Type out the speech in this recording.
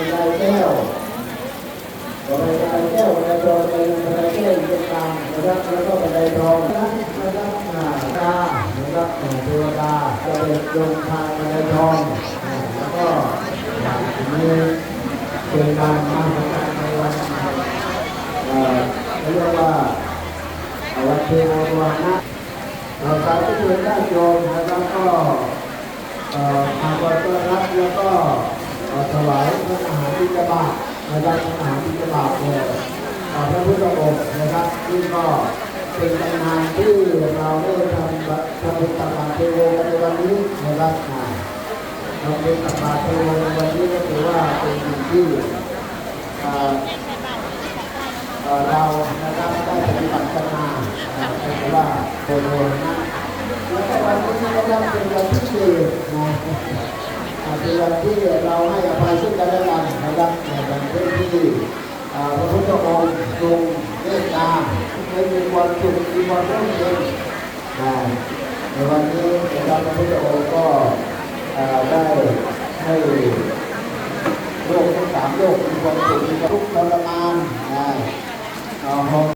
บันไดแก้วบันไดบันไดแก้วบันไดทองเป็นบันไดแก้วอยู่ตรงกลางนะครับแล้วก็บันไดทองนะครับอ่าตานะครับอ่าเทวดาจะเป็นลงทางบันไดทองแล้วก็มีเป็นการมาทำงานในวันเอ่อเรียกว่าวันเทววันะเราสาธุชนญาติโยมนะครับก็เอ่อมาบริต้อนรับแล้วก็ วายพระอาหารที่จะบาตรนะครับพระอาหารที่จะบาตรเนี่ยเอ่อพระพุทธองค์นะครับซึ่งก็เป็นงานที่เราได้ทำบัตรทำบุญตักบาตรเทโวกันในวันนี้นะครับเราเป็นตักบาตรเทโวในวันนี้ก็ถือว่าเป็นสิ่งที่เรานะครับได้ปฏิบัติกันมาถือว่าโดยนะแล้วก็วันนี้ก็ยังเป็นวันที่สี่นะ คือวันที่เราให้อภัยซึ่งกันและกันนะครับในวันที่พระพุทธองค์ทรงเมตตาให้มีความสุขมีความร่มเย็นในวันนี้นะครับพระพุทธองค์ก็ได้ให้โลกทั้งสามโลกมีความสุขมีความทุกข์ทรมานนะครับ